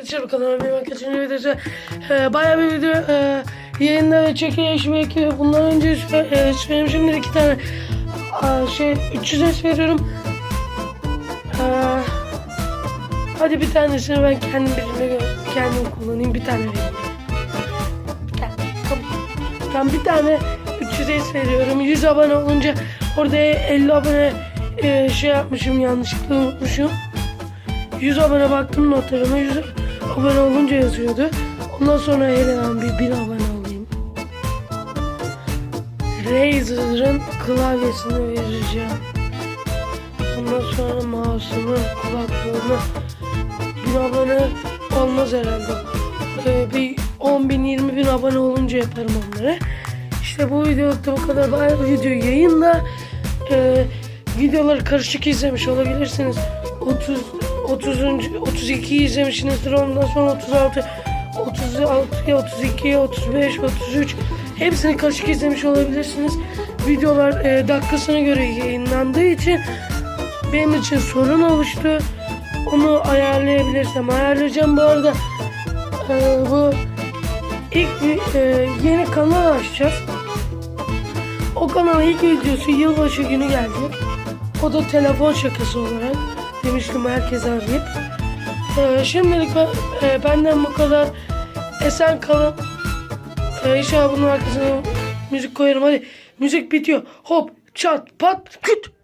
Arkadaşlar kanalıma bir kaçıncı videosu e, bayağı bir video e, yayında çekiliş belki bundan önce e, söylemişim de iki tane a, şey 300 veriyorum. E, hadi bir tanesini ben kendim birine kendim kullanayım bir tane vereyim. Ben bir tane 300 veriyorum. 100 abone olunca orada 50 abone e, şey yapmışım yanlışlıkla unutmuşum. 100 abone baktım notlarıma 100 abone olunca yazıyordu. Ondan sonra hemen bir 1000 abone olayım. Razer'ın klavyesini vereceğim. Ondan sonra mouse'umu, kulaklığımı 1000 abone olmaz herhalde. Ee, bir 10 bin 20 bin abone olunca yaparım onları. İşte bu videoda bu kadar bayağı video yayında. Ee, videoları karışık izlemiş olabilirsiniz. 30 30. 32 izlemişsinizdir ondan sonra 36 36 32 35 33 hepsini karışık izlemiş olabilirsiniz. Videolar e, dakikasına göre yayınlandığı için benim için sorun oluştu. Onu ayarlayabilirsem ayarlayacağım. Bu arada e, bu ilk e, yeni kanal açacağız. O kanalın ilk videosu yılbaşı günü gelecek. O da telefon şakası olarak demiştim herkese arayıp. E, şimdilik ben, e, benden bu kadar. Esen kalın. E, inşallah bunun arkasına müzik koyarım. Hadi müzik bitiyor. Hop çat pat küt.